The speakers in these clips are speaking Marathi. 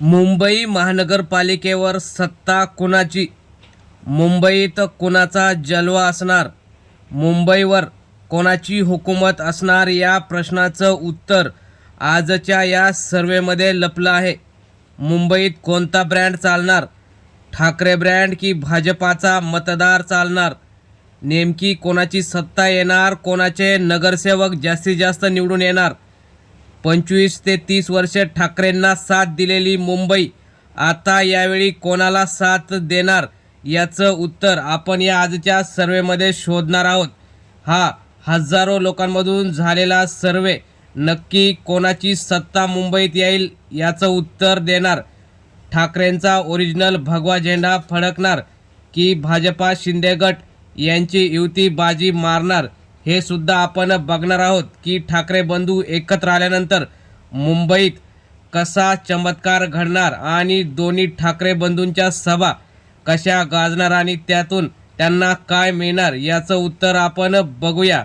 मुंबई महानगरपालिकेवर सत्ता कुणाची? मुंबईत कुणाचा जलवा असणार? मुंबईवर कोणाची हुकूमत असणार या प्रश्नाचं उत्तर आजच्या या सर्वेमध्ये लपलं आहे. मुंबईत कोणता ब्रँड चालणार? ठाकरे ब्रँड की भाजपाचा मतदार चालणार? नेमकी कोणाची सत्ता येणार? कोणाचे नगरसेवक जास्तीत जास्त निवडून येणार? पंचवीस ते तीस वर्षे ठाकरेंना साथ दिलेली मुंबई. आता यावेळी कोणाला साथ देणार याचं उत्तर आपण या आजच्या सर्वेमध्ये शोधणार आहोत. हा हजारो लोकांमधून झालेला सर्वे नक्की कोणाची सत्ता मुंबईत येईल याचं उत्तर देणार. ठाकरेंचा ओरिजिनल भगवा झेंडा फडकणार की भाजपा शिंदे गट यांची युती बाजी मारणार हे सुद्धा आपण बघणार आहोत की ठाकरे बंधू एकत्र आल्यानंतर मुंबईत कसा चमत्कार घडणार आणि दोन्ही ठाकरे बंधूंच्या सभा कशा गाजणार आणि त्यातून त्यांना काय मिळणार याचं उत्तर आपण बघूया.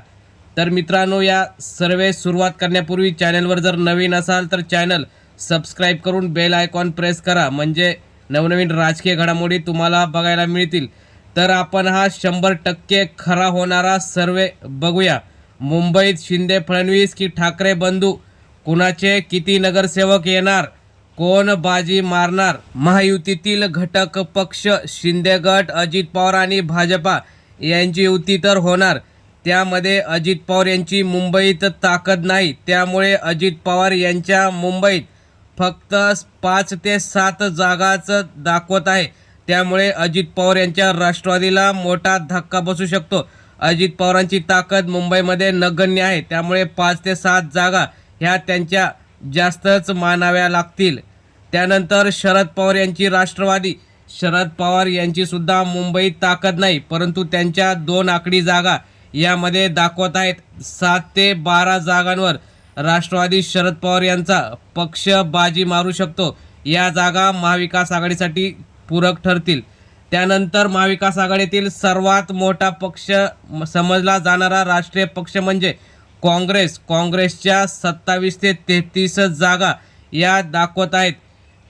तर मित्रांनो या सर्वे सुरुवात करण्यापूर्वी चॅनलवर जर नवीन असाल तर चॅनल सबस्क्राईब करून बेल आयकॉन प्रेस करा. म्हणजे नवनवीन राजकीय घडामोडी तुम्हाला बघायला मिळतील. तर आपण हा शंभर टक्के खरा होणारा सर्वे बघूया. मुंबईत शिंदे फडणवीस की ठाकरे बंधू? कुणाचे किती नगरसेवक येणार? कोण बाजी मारणार? महायुतीतील घटक पक्ष शिंदे गट अजित पवार आणि भाजपा यांची युती तर होणार. त्यामध्ये अजित पवार यांची मुंबईत ताकद नाही. त्यामुळे अजित पवार यांच्या मुंबईत फक्त पाच ते सात जागाच दाखवत आहे. त्यामुळे अजित पवार यांच्या राष्ट्रवादीला मोठा धक्का बसू शकतो. अजित पवारांची ताकद मुंबईमध्ये नगण्य आहे. त्यामुळे पाच ते सात जागा ह्या त्यांच्या जास्तच मानाव्या लागतील. त्यानंतर शरद पवार यांची राष्ट्रवादी. शरद पवार यांची सुद्धा मुंबईत ताकद नाही परंतु त्यांच्या दोन आकडी जागा यामध्ये दाखवत आहेत. सात ते बारा जागांवर राष्ट्रवादी शरद पवार यांचा पक्ष बाजी मारू शकतो. या जागा महाविकास आघाडीसाठी पूरक ठरतील. त्यानंतर महाविकास आघाडीतील सर्वात मोठा पक्ष समजला जाणारा राष्ट्रीय पक्ष म्हणजे काँग्रेस. काँग्रेसच्या सत्तावीस ते तेहतीस जागा या दाखवत आहेत.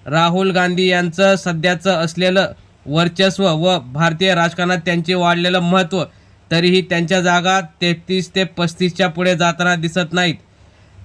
राहुल गांधी यांचं सध्याचं असलेलं वर्चस्व व भारतीय राजकारणात त्यांचे वाढलेलं महत्त्व तरीही त्यांच्या जागा तेहतीस ते पस्तीसच्या पुढे जाताना दिसत नाहीत.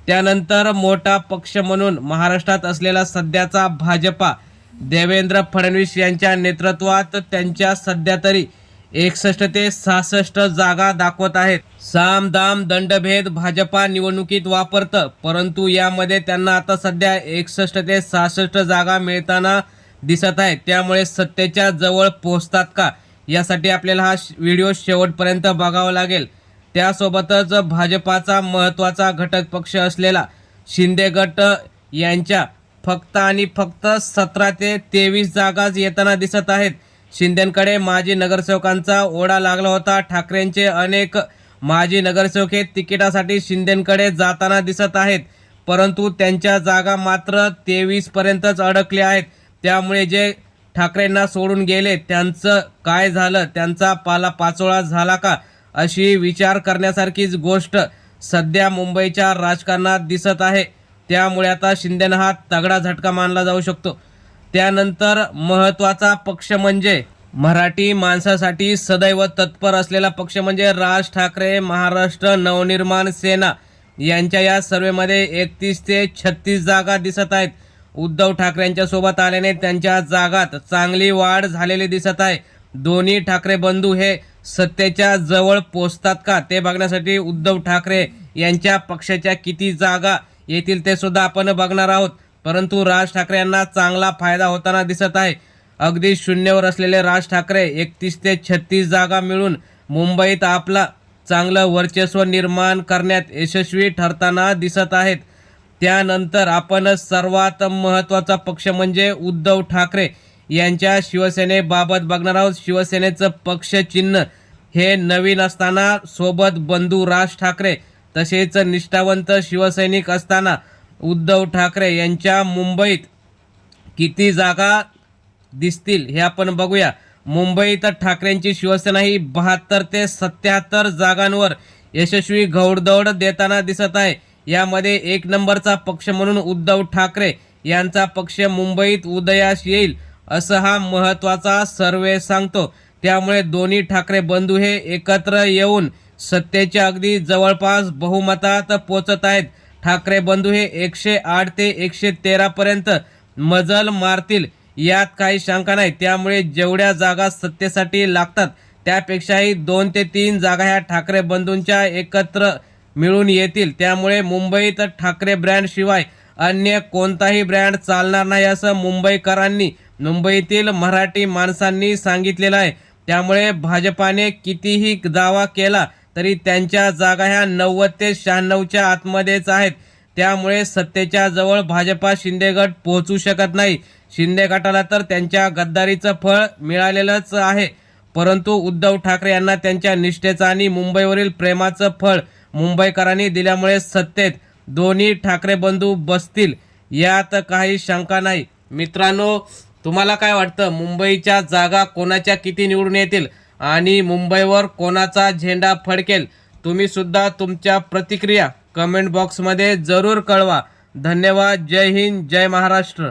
त्यानंतर मोठा पक्ष म्हणून महाराष्ट्रात असलेला सध्याचा भाजपा देवेंद्र फडणवीस यांच्या नेतृत्वात त्यांच्या सध्या तरी एकसष्ट ते सहासष्ट जागा दाखवत आहेत. साम दाम दंडभेद भाजपा निवडणुकीत वापरतं परंतु यामध्ये त्यांना आता सध्या एकसष्ट ते सहासष्ट जागा मिळताना दिसत आहे त्यामुळे सत्तेच्या जवळ पोहोचतात का? यासाठी आपल्याला हा व्हिडिओ शेवटपर्यंत बघावा लागेल. त्यासोबतच भाजपाचा महत्त्वाचा घटक पक्ष असलेला शिंदे गट यांच्या फक्त आणि फक्त सतरा ते तेवीस जागाच येताना दिसत आहेत. शिंदेकडे माजी नगरसेवकांचा ओढा लागला होता. ठाकरेंचे अनेक माजी नगरसेवक हे तिकिटासाठी शिंदेकडे जाताना दिसत आहेत. परंतु त्यांच्या जागा मात्र तेवीसपर्यंतच अडकल्या आहेत. त्यामुळे जे ठाकरेंना सोडून गेले त्यांचं काय झालं? त्यांचा पाला पाचोळा झाला का? अशी विचार करण्यासारखीच गोष्ट सध्या मुंबईच्या राजकारणात दिसत आहे. त्यामुळे आता शिंदेना हा तगडा झटका मानला जाऊ शकतो. त्यानंतर महत्त्वाचा पक्ष म्हणजे मराठी माणसासाठी सदैव तत्पर असलेला पक्ष म्हणजे राज ठाकरे महाराष्ट्र नवनिर्माण सेना. यांच्या या सर्वेमध्ये एकतीस ते छत्तीस जागा दिसत आहेत. उद्धव ठाकरेंच्या सोबत आल्याने त्यांच्या जागात चांगली वाढ झालेली दिसत आहे. दोन्ही ठाकरे बंधू हे सत्तेच्या जवळ पोचतात का ते बघण्यासाठी उद्धव ठाकरे यांच्या पक्षाच्या किती जागा येतील ते सुद्धा आपण बघणार आहोत. परंतु राज ठाकरे यांना चांगला फायदा होताना दिसत आहे. अगदी शून्यावर असलेले राज ठाकरे एकतीस ते छत्तीस जागा मिळून मुंबईत आपला चांगलं वर्चस्व निर्माण करण्यात यशस्वी ठरताना दिसत आहेत. त्यानंतर आपण सर्वात महत्त्वाचा पक्ष म्हणजे उद्धव ठाकरे यांच्या शिवसेनेबाबत बघणार आहोत. शिवसेनेचं पक्षचिन्ह हे नवीन असताना सोबत बंधू राज ठाकरे तसेच निष्ठावंत शिवसैनिक असताना उद्धव ठाकरे यांच्या मुंबईत किती जागा दिसतील हे आपण बघूया. मुंबईत ठाकरेंची शिवसेना ही बहात्तर ते सत्याहत्तर जागांवर यशस्वी घौडदौड देताना दिसत आहे. यामध्ये एक नंबरचा पक्ष म्हणून उद्धव ठाकरे यांचा पक्ष मुंबईत उदयास येईल असं हा महत्त्वाचा सर्वे सांगतो. त्यामुळे दोन्ही ठाकरे बंधू हे एकत्र येऊन सत्तेच्या अगदी जवळपास बहुमतात पोचत आहेत. ठाकरे बंधू हे एकशे आठ ते एकशे तेरापर्यंत मजल मारतील यात काही शंका नाही. त्यामुळे जेवढ्या जागा सत्तेसाठी लागतात त्यापेक्षाही दोन ते तीन जागा ह्या ठाकरे बंधूंच्या एकत्र मिळून येतील. त्यामुळे मुंबईत ठाकरे ब्रँड शिवाय अन्य कोणताही ब्रँड चालणार नाही असं मुंबईकरांनी मुंबईतील मराठी माणसांनी सांगितलेलं आहे. त्यामुळे भाजपाने कितीही दावा केला तरी त्यांच्या जागा ह्या नव्वद ते शहाण्णवच्या आतमध्येच आहेत. त्यामुळे सत्तेच्या जवळ भाजपा शिंदे गट पोहोचू शकत नाही. शिंदे गटाला तर त्यांच्या गद्दारीचं फळ मिळालेलंच आहे. परंतु उद्धव ठाकरे यांना त्यांच्या निष्ठेचं आणि मुंबईवरील प्रेमाचं फळ मुंबईकरांनी दिल्यामुळे सत्तेत दोन्ही ठाकरे बंधू बसतील यात काही शंका नाही. मित्रांनो तुम्हाला काय वाटतं? मुंबईच्या जागा कोणाच्या किती निवडून येतील? आणि मुंबईवर कोणाचा झेंडा फडकेल तुम्ही सुद्धा तुमच्या प्रतिक्रिया कमेंट बॉक्समध्ये जरूर कळवा. धन्यवाद. जय हिंद. जय महाराष्ट्र.